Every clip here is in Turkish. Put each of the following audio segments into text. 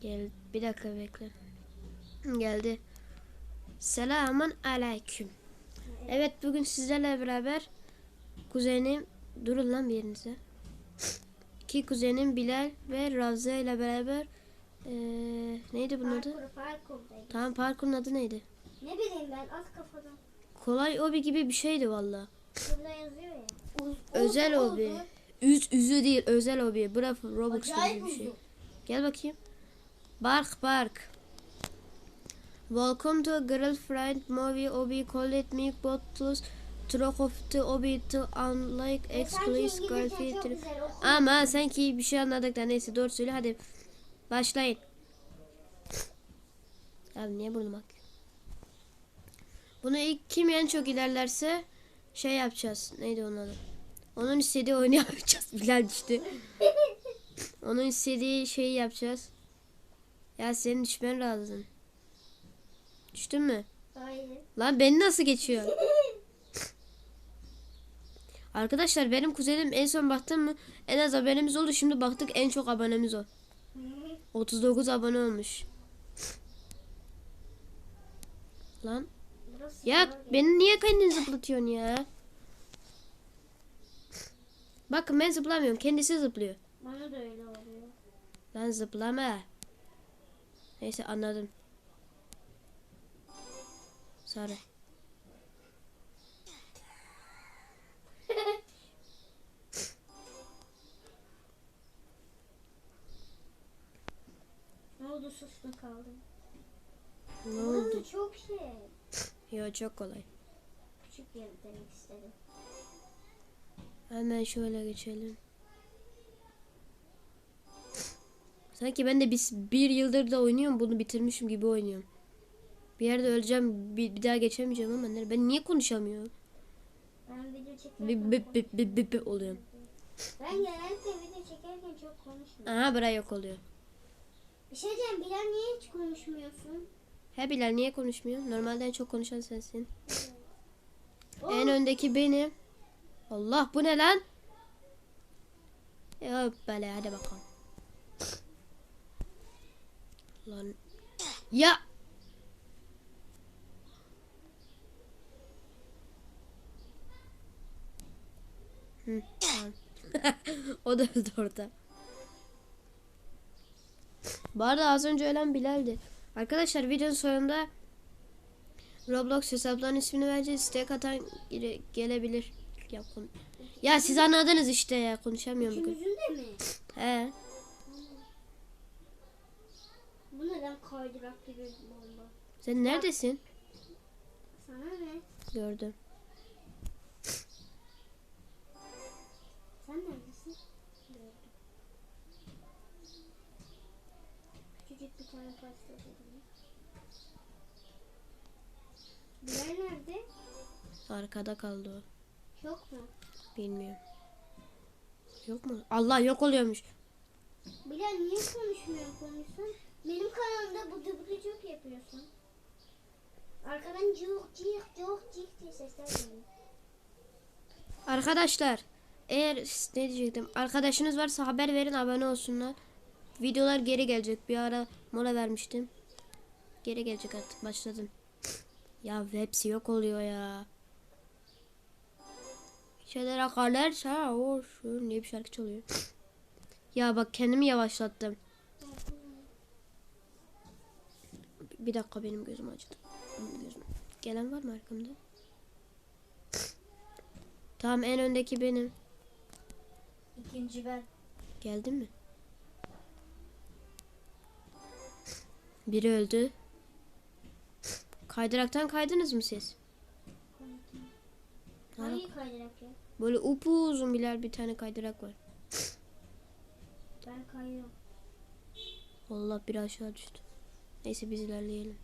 Gel bir dakika bekle. Geldi. Selamun aleyküm. Evet bugün sizlerle beraber kuzenim durun lan bir yerinize. İki kuzenim Bilal ve Ravza ile beraber eee, neydi bunun adı? Parkur. Tamam parkurun adı neydi? Ne bileyim ben at kafadan. Kolay obi gibi bir şeydi valla. Burada yazıyor ya. Uz, Özel uz, obi. Üz üzü değil özel obi. Bura Robux gibi bir şey. uzun. Gel bakayım. Bark bark. Welcome to girlfriend movie obi call it me bottles Truck of the obi to unlike E, ex sanki please İngilizce girlfriend. Ama sanki bir şey anladık da neyse doğru söyle hadi. Başlayın. Abi niye akıyor? Bunu ilk kim en çok ilerlerse şey yapacağız. Neydi onun adı? Onun istediği oyunu yapacağız. Bilal düştü. Onun istediği şeyi yapacağız. Ya senin düşmen lazım. Düştün mü? Hayır. Lan beni nasıl geçiyor? Arkadaşlar benim kuzenim en son baktım mı en az abonemiz oldu. Şimdi baktık en çok abonemiz o. 39 abone olmuş. Lan Burası ya beni niye kendin zıplatıyorsun ya? Bakın ben zıplamıyorum. Kendisi zıplıyor. Bana da öyle oluyor. Lan zıplama. Neyse anladım. Sarı. Ne oldu sustum kaldım. Ne oldu? Çok şey. Yo çok kolay. Küçük yer demek istedim. Hemen şöyle geçelim. Sanki ben de bir, bir yıldır da oynuyorum bunu bitirmişim gibi oynuyorum. Bir yerde öleceğim bir, bir daha geçemeyeceğim ama nere- ben niye konuşamıyorum? Ben video çekerken Bip bip bip bip bip oluyorum. Ben genellikle video çekerken çok konuşmuyorum. Aha bura yok oluyor. Bir şey diyeceğim Bilal niye hiç konuşmuyorsun? He Bilal niye konuşmuyor? Normalde en çok konuşan sensin. En öndeki benim. Allah bu ne lan? Böyle hadi bakalım. Lan. Ya. Hı, o da öldü orada. Bu arada az önce ölen Bilal'di. Arkadaşlar videonun sonunda Roblox hesaplarının ismini vereceğiz. Istek atan gelebilir. Ya, ya siz anladınız işte ya konuşamıyorum bugün. üçümüzün de mi? He. Bu neden kaydırak gibi bomba? Sen neredesin? Sana ne? Gördüm. Sen neredesin? Gördüm. Küçücük bir tane pasta dedim. Bilal nerede? Arkada kaldı o. Yok mu? Bilmiyorum. Yok mu? Allah yok oluyormuş. Bilal niye konuşmuyor konuşsan? Benim kanalımda bu dıbıcık yapıyorsun. Arkadan cık cık cık cık diye sesler geliyor. Arkadaşlar eğer ne diyecektim? Arkadaşınız varsa haber verin abone olsunlar. Videolar geri gelecek. Bir ara mola vermiştim. Geri gelecek artık başladım. Ya hepsi yok oluyor ya. Şeyler kalırsa o şu niye bir şarkı çalıyor. Ya bak kendimi yavaşlattım. Bir dakika benim gözüm acıdı. Benim Gözüm. Gelen var mı arkamda? Tamam en öndeki benim. İkinci ben. Geldin mi? Biri öldü. Kaydıraktan kaydınız mı siz? Hangi kaydırak ya? Böyle upuzun birer bir tane kaydırak var. Ben kayıyorum. Allah bir aşağı düştü. Neyse biz ilerleyelim.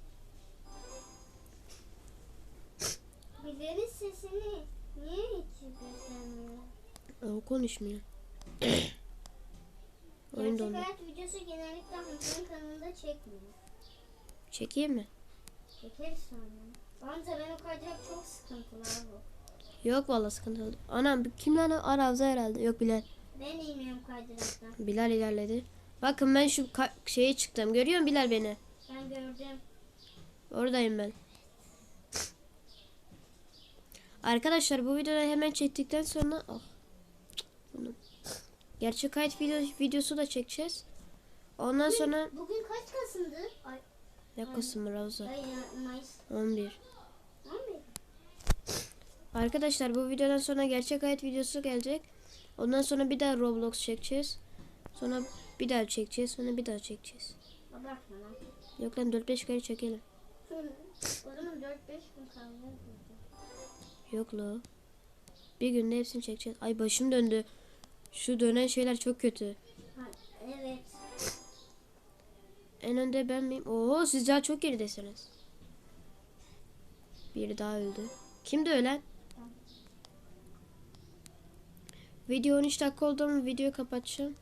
Bilal'in sesini niye hiç? O konuşmuyor. Oyun dondu. hayat videosu genellikle Hamza'nın kanalında çekmiyor. Çekeyim mi? Çekeriz sonra. Hamza ben o kaydırak çok sıkıntılı abi. Yok vallahi sıkıntı Anam kim lan? Aravza herhalde. Yok Bilal. Ben inmiyorum kaydıraktan. Bilal ilerledi. Bakın ben şu şeye çıktım. Görüyor musun Bilal beni? Ben gördüm. Oradayım ben. Arkadaşlar bu videoda hemen çektikten sonra oh. Bunu. Gerçek hayat video, videosu da çekeceğiz. Ondan sonra Bugün kaç Kasım'dı? Ay, ne Kasım Ravza? ay Mayıs. 11. 11. Arkadaşlar bu videodan sonra gerçek hayat videosu gelecek. Ondan sonra bir daha Roblox çekeceğiz. Sonra bir daha çekeceğiz. Sonra bir daha çekeceğiz. Abartma lan. Yok lan 4-5 kere çekelim. o zaman 4-5 gün kaldı. Yok la. Bir günde hepsini çekeceğiz. Ay başım döndü. Şu dönen şeyler çok kötü. Ha, evet. En önde ben miyim? Oo siz daha çok geridesiniz. Biri daha öldü. Kimdi ölen? Video 13 dakika oldu ama videoyu kapatacağım.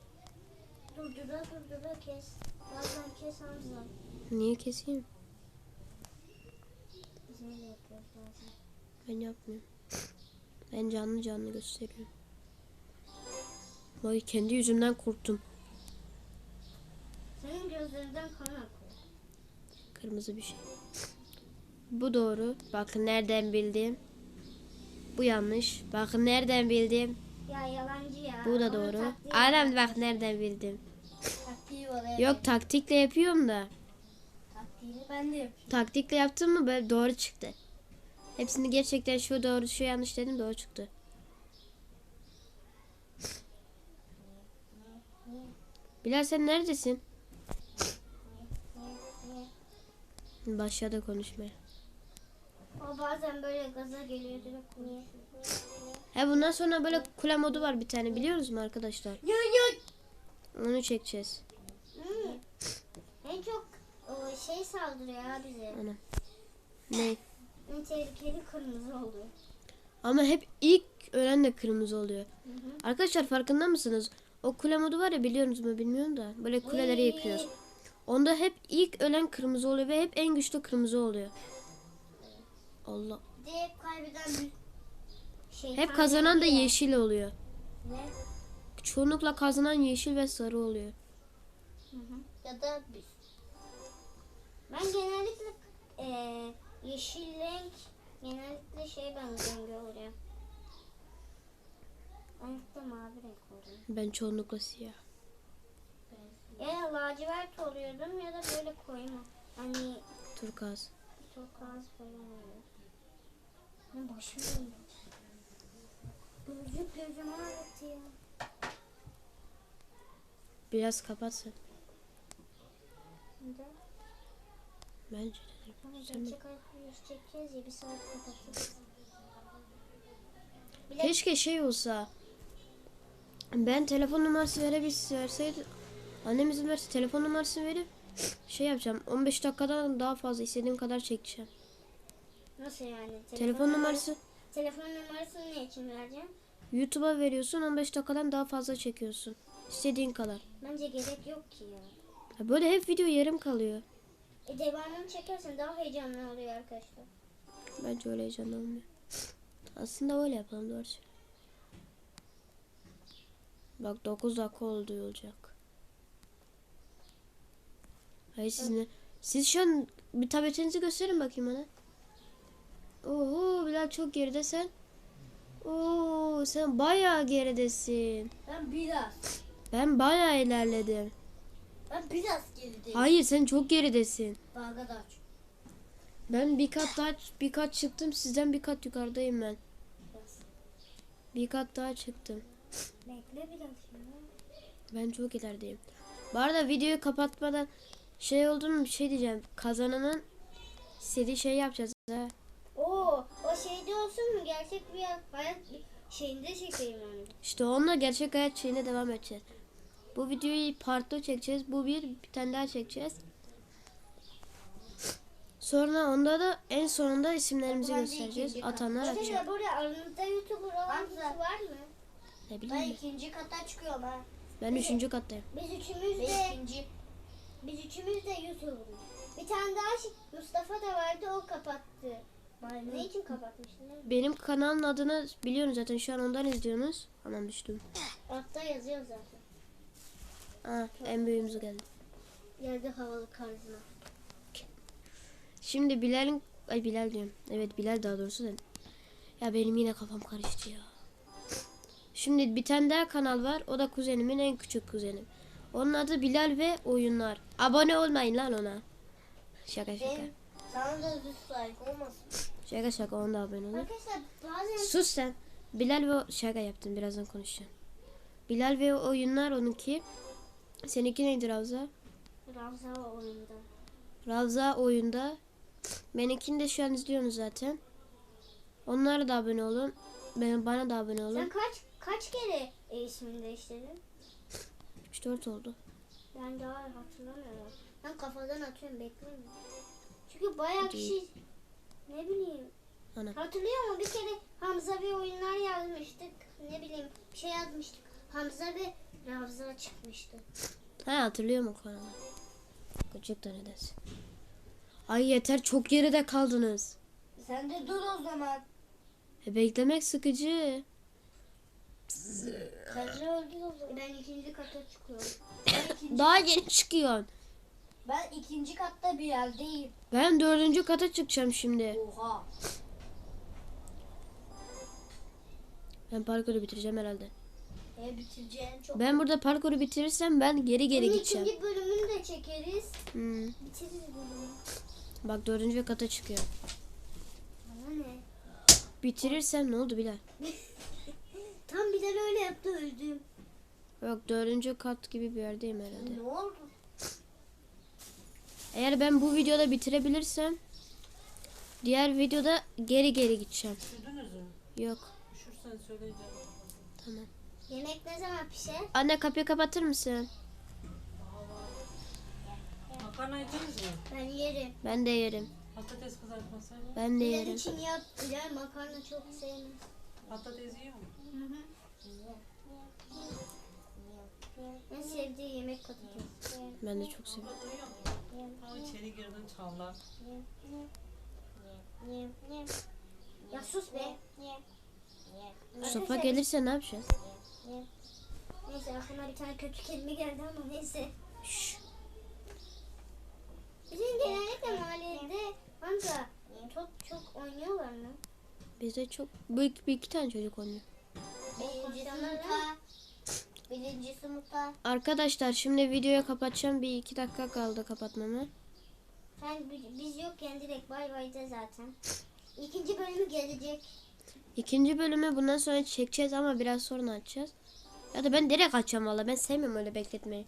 Durdura durdura kes. Bazen kes Hamza. Niye keseyim? Biz öyle yapıyoruz bazen. Ben yapmıyorum. Ben canlı canlı gösteriyorum. Vay kendi yüzümden korktum. Senin gözlerinden kan akıyor. Kırmızı bir şey. Bu doğru. Bakın nereden bildim. Bu yanlış. Bakın nereden bildim. Ya yalancı ya. Bu da doğru. var. bak nereden bildim. Taktiği. Yok taktikle yapıyorum da. Taktiğini ben de yapıyorum. Taktikle yaptım mı böyle doğru çıktı. Hepsini gerçekten şu doğru şu yanlış dedim doğru çıktı. Bilal sen neredesin? Başladı konuşmaya. O bazen böyle gaza geliyor direkt konuşuyor. He bundan sonra böyle kule modu var bir tane biliyoruz mu arkadaşlar? Ya ya. Onu çekeceğiz. Hmm. En çok o şey saldırıyor ya bize. Anam. Ne? En tehlikeli kırmızı oluyor. Ama hep ilk ölen de kırmızı oluyor. Hı hı. Arkadaşlar farkında mısınız? O kule modu var ya biliyorsunuz mu bilmiyorum da. Böyle kuleleri yıkıyoruz. Onda hep ilk ölen kırmızı oluyor ve hep en güçlü kırmızı oluyor. Allah. De hep kaybeden bir şey. Hep kazanan da yeşil. oluyor. Ne? Çoğunlukla kazanan yeşil ve sarı oluyor. Hı hı. Ya da biz. Ben genellikle eee yeşil renk genellikle şey ben rengi oluyor. Genellikle mavi renk oluyor. Ben çoğunlukla siyah. Ya lacivert oluyordum ya da böyle koyma. Hani Turkuaz. turkuaz falan oluyor. Başım. Gözlük. Biraz kapatsın. Neden? Bence de. Ama gerçek ya bir saat kapatırız. Keşke şey olsa. Ben telefon numarası verebilse verseydi. Annem izin verse telefon numarasını verip şey yapacağım. 15 dakikadan daha fazla istediğim kadar çekeceğim. Nasıl yani? Telefon numarası Telefon numarasını ne için vereceğim? YouTube'a veriyorsun 15 dakikadan daha fazla çekiyorsun. İstediğin kadar. Bence gerek yok ki ya. Ya Böyle hep video yarım kalıyor. E devamını çekersen daha heyecanlı oluyor arkadaşlar. Bence öyle heyecanlı olmuyor. Aslında öyle yapalım doğru söylüyorsun. Bak 9 dakika oldu olacak. Hayır siz ne? Siz şu an bir tabletinizi gösterin bakayım bana. Oho Bilal çok geride sen. Oo sen bayağı geridesin. Ben biraz. Ben bayağı ilerledim. Ben biraz gerideyim. Hayır sen çok geridesin. Arkadaş. Ben bir kat daha bir kat çıktım sizden bir kat yukarıdayım ben. Bir kat daha çıktım. Bekle biraz. Ben çok ilerideyim. Bu arada videoyu kapatmadan şey oldu mu bir şey diyeceğim. Kazananın istediği şey yapacağız ha. Olsun mu? Gerçek bir hayat şeyinde çekeyim onu. İşte onunla gerçek hayat şeyine devam edeceğiz. Bu videoyu partlı çekeceğiz. Bu bir bir tane daha çekeceğiz. Sonra onda da en sonunda isimlerimizi göstereceğiz. Atanlar atacak. Burada aranızda YouTuber olan birisi var mı? Ne bileyim. ben. ikinci kata çıkıyorum ha. Ben üçüncü kattayım. Biz üçümüz de ikinci. Biz üçümüz de YouTuber'ız. Bir tane daha şey, Mustafa da vardı o kapattı. Ne için kapatmıştın? Benim kanalın adını biliyorsunuz zaten. Şu an ondan izliyorsunuz. Aman düştüm. Altta yazıyor zaten. Ha, en büyüğümüz geldi. Yerde havalı karzına. Şimdi Bilal'in ay Bilal diyorum. Evet Bilal daha doğrusu da. Ya benim yine kafam karıştı ya. Şimdi bir tane daha kanal var. O da kuzenimin en küçük kuzenim. Onun adı Bilal ve Oyunlar. Abone olmayın lan ona. Şaka şaka. Benim sana da dislike olmasın. Şaka şaka onda abone olun. Arkadaşlar bazen Sus sen. Bilal ve şaka yaptım birazdan konuşacağım. Bilal ve Oyunlar onunki. Seninki neydi Ravza? Ramza oyunda. Ravza oyunda. Benimkini de şu an izliyorsunuz zaten. Onlara da abone olun. Ben, bana da abone Sen olun. kaç kaç kere ismini değiştirdin? 3-4 oldu. Ben daha hatırlamıyorum. Ben kafadan atıyorum bekleyin. Çünkü bayağı kişi ne bileyim. Ana. Hatırlıyor musun? Bir kere Hamza ve oyunlar yazmıştık. Ne bileyim bir şey yazmıştık. Hamza ve Ravza çıkmıştı. Ha hatırlıyorum o kanalı. Küçük de nedense. Ay yeter çok geride kaldınız. Sen de dur o zaman. E, beklemek sıkıcı. Kaçı öldü o zaman. Ben ikinci kata çıkıyorum. Ben ikinci, Daha yeni çıkıyorsun. Ben ikinci katta bir yerdeyim. Ben dördüncü kata çıkacağım şimdi. Oha. Ben parkuru bitireceğim herhalde. E bitireceğin çok. Ben burada parkuru bitirirsem ben geri geri Bunun gideceğim. ikinci bölümünü de çekeriz. Hmm. Bitiririz bölümü. Bak dördüncü kata çıkıyor. Bana ne? Bitirirsem ne oldu Bilal? Tam Bilal öyle yaptı öldüm. Yok dördüncü kat gibi bir yerdeyim herhalde. Ne oldu? Eğer ben bu videoda bitirebilirsem diğer videoda geri geri gideceğim. Üşüdünüz mü? Yok. Üşürsen söyleyeceğim. Tamam. Yemek ne zaman pişer? Anne kapıyı kapatır mısın? Makarna yediniz mi? Ben yerim. Ben de yerim. Patates kızartması. Ben de yerim. için yap. Bilal makarna çok sevmez. Patates yiyor mu? En sevdiği yemek patates. Ben de çok seviyorum. Ama içeri girdin çağlar. Ya sus be. Mustafa Arkadaşlar, gelirse ne yapacağız? Neyse aklıma bir tane kötü kelime geldi ama neyse. Şşş. Bizim genellikle mahallede amca top çok oynuyorlar mı? Bizde çok büyük bir iki tane çocuk oynuyor. Birinci sınıfta. Birinci sınıfta. Arkadaşlar şimdi videoyu kapatacağım. Bir iki dakika kaldı kapatmama. Sen bi- biz yokken direkt bay bay de zaten. İkinci bölümü gelecek. İkinci bölümü bundan sonra çekeceğiz ama biraz sonra açacağız. Ya da ben direkt açacağım valla. Ben sevmiyorum öyle bekletmeyi.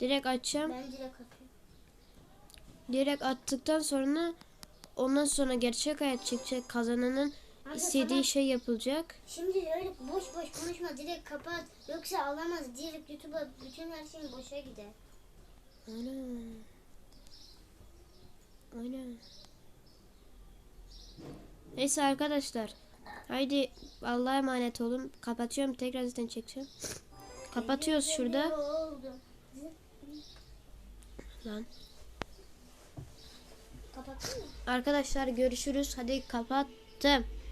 Direkt açacağım. ben direkt atıyorum. Direkt attıktan sonra ondan sonra gerçek hayat çekecek. Kazananın Amca istediği şey yapılacak. Şimdi öyle boş boş konuşma direkt kapat. Yoksa alamaz. Direkt YouTube'a bütün her şeyin boşa gider. Ana. Aynen. Neyse arkadaşlar. Haydi Allah'a emanet olun. Kapatıyorum. Tekrar zaten çekeceğim. Kapatıyoruz şurada. Lan. Arkadaşlar görüşürüz. Hadi kapattım.